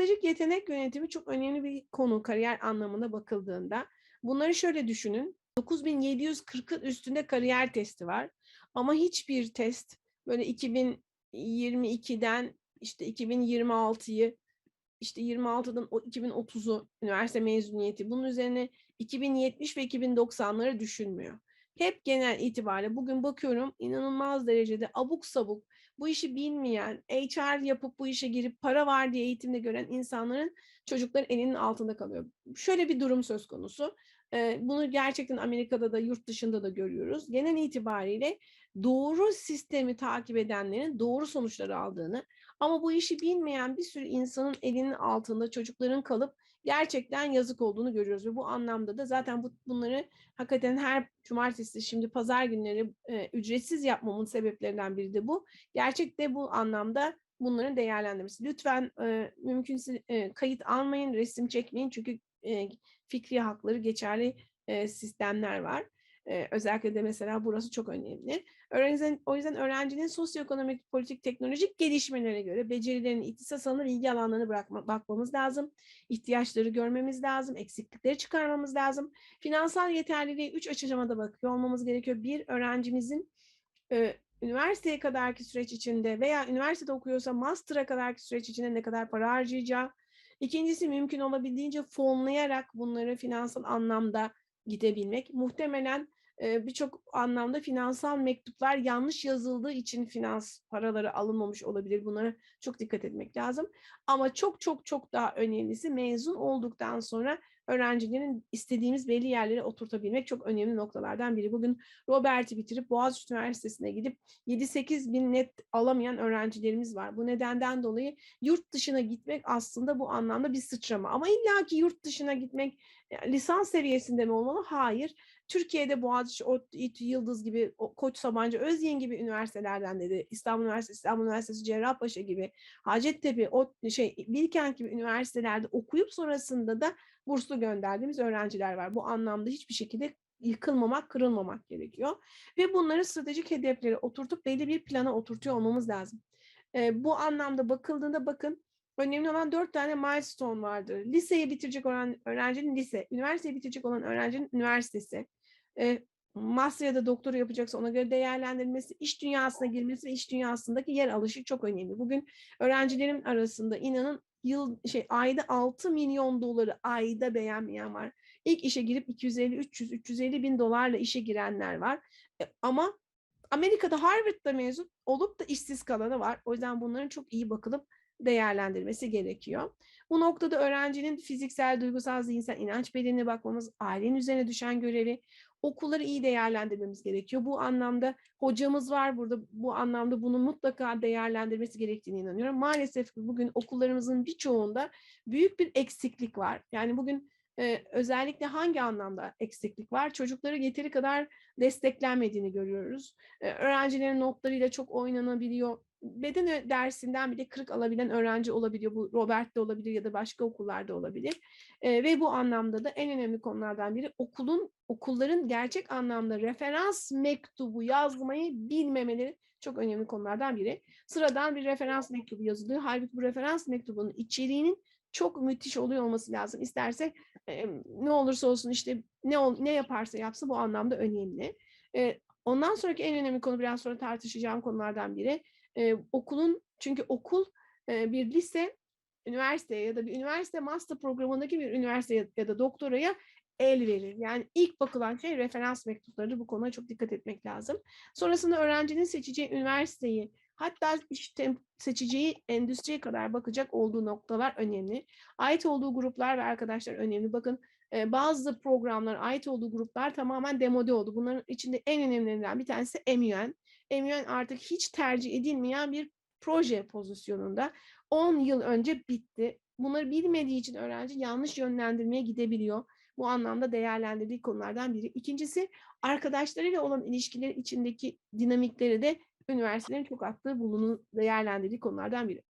stratejik yetenek yönetimi çok önemli bir konu kariyer anlamında bakıldığında. Bunları şöyle düşünün. 9740'ın üstünde kariyer testi var. Ama hiçbir test böyle 2022'den işte 2026'yı işte 26'dan o 2030'u üniversite mezuniyeti bunun üzerine 2070 ve 2090'ları düşünmüyor. Hep genel itibariyle bugün bakıyorum inanılmaz derecede abuk sabuk bu işi bilmeyen, HR yapıp bu işe girip para var diye eğitimde gören insanların çocukların elinin altında kalıyor. Şöyle bir durum söz konusu. Bunu gerçekten Amerika'da da yurt dışında da görüyoruz. Genel itibariyle doğru sistemi takip edenlerin doğru sonuçları aldığını ama bu işi bilmeyen bir sürü insanın elinin altında çocukların kalıp gerçekten yazık olduğunu görüyoruz ve bu anlamda da zaten bu, bunları hakikaten her cumartesi şimdi pazar günleri e, ücretsiz yapmamın sebeplerinden biri de bu. Gerçekte bu anlamda bunların değerlendirmesi. Lütfen e, mümkünse e, kayıt almayın, resim çekmeyin çünkü e, fikri hakları geçerli e, sistemler var. Özellikle de mesela burası çok önemli. Öğrencinin, o yüzden öğrencinin sosyoekonomik, politik, teknolojik gelişmelere göre becerilerini, ihtisas alanı ilgi alanlarını bırakma, bakmamız lazım. İhtiyaçları görmemiz lazım. Eksiklikleri çıkarmamız lazım. Finansal yeterliliği üç aşamada bakıyor olmamız gerekiyor. Bir, öğrencimizin e, üniversiteye kadarki süreç içinde veya üniversitede okuyorsa master'a kadarki süreç içinde ne kadar para harcayacağı. İkincisi mümkün olabildiğince fonlayarak bunları finansal anlamda gidebilmek. Muhtemelen birçok anlamda finansal mektuplar yanlış yazıldığı için finans paraları alınmamış olabilir. Bunlara çok dikkat etmek lazım. Ama çok çok çok daha önemlisi mezun olduktan sonra öğrencilerin istediğimiz belli yerlere oturtabilmek çok önemli noktalardan biri. Bugün Robert'i bitirip Boğaziçi Üniversitesi'ne gidip 7-8 bin net alamayan öğrencilerimiz var. Bu nedenden dolayı yurt dışına gitmek aslında bu anlamda bir sıçrama. Ama illaki yurt dışına gitmek lisans seviyesinde mi olmalı? Hayır. Türkiye'de Boğaziçi, İTÜ, Yıldız gibi, Koç Sabancı, Özyeğin gibi üniversitelerden dedi. İstanbul Üniversitesi, İstanbul Üniversitesi, Cerrahpaşa gibi, Hacettepe, o şey Bilkent gibi üniversitelerde okuyup sonrasında da burslu gönderdiğimiz öğrenciler var. Bu anlamda hiçbir şekilde yıkılmamak, kırılmamak gerekiyor. Ve bunları stratejik hedefleri oturtup belli bir plana oturtuyor olmamız lazım. E, bu anlamda bakıldığında bakın önemli olan dört tane milestone vardır. Liseyi bitirecek olan öğrencinin lise, üniversiteyi bitirecek olan öğrencinin üniversitesi, e, master ya da doktora yapacaksa ona göre değerlendirilmesi, iş dünyasına girmesi ve iş dünyasındaki yer alışı çok önemli. Bugün öğrencilerin arasında inanın yıl şey ayda 6 milyon doları ayda beğenmeyen var. İlk işe girip 250, 300, 350 bin dolarla işe girenler var. E, ama Amerika'da Harvard'da mezun olup da işsiz kalanı var. O yüzden bunların çok iyi bakılıp değerlendirmesi gerekiyor. Bu noktada öğrencinin fiziksel, duygusal, zihinsel inanç bedenine bakmamız, ailenin üzerine düşen görevi, okulları iyi değerlendirmemiz gerekiyor. Bu anlamda hocamız var burada. Bu anlamda bunu mutlaka değerlendirmesi gerektiğini inanıyorum. Maalesef bugün okullarımızın birçoğunda büyük bir eksiklik var. Yani bugün e, özellikle hangi anlamda eksiklik var? Çocukları yeteri kadar desteklenmediğini görüyoruz. E, öğrencilerin notlarıyla çok oynanabiliyor beden dersinden bile kırık alabilen öğrenci olabiliyor. Bu Robert'te olabilir ya da başka okullarda olabilir. E, ve bu anlamda da en önemli konulardan biri okulun okulların gerçek anlamda referans mektubu yazmayı bilmemeleri çok önemli konulardan biri. Sıradan bir referans mektubu yazılıyor. Halbuki bu referans mektubunun içeriğinin çok müthiş oluyor olması lazım. İsterse e, ne olursa olsun işte ne ne yaparsa yapsın bu anlamda önemli. E, ondan sonraki en önemli konu biraz sonra tartışacağım konulardan biri e, okulun çünkü okul e, bir lise, üniversite ya da bir üniversite master programındaki bir üniversite ya, ya da doktoraya el verir. Yani ilk bakılan şey referans mektupları. Bu konuya çok dikkat etmek lazım. Sonrasında öğrencinin seçeceği üniversiteyi hatta işte seçeceği endüstriye kadar bakacak olduğu noktalar önemli. Ait olduğu gruplar ve arkadaşlar önemli. Bakın bazı programlar, ait olduğu gruplar tamamen demode oldu. Bunların içinde en önemlilerinden bir tanesi MUN. MUN artık hiç tercih edilmeyen bir proje pozisyonunda. 10 yıl önce bitti. Bunları bilmediği için öğrenci yanlış yönlendirmeye gidebiliyor. Bu anlamda değerlendirdiği konulardan biri. İkincisi arkadaşlarıyla olan ilişkileri içindeki dinamikleri de üniversitelerin çok attığı bulunu değerlendirdiği konulardan biri.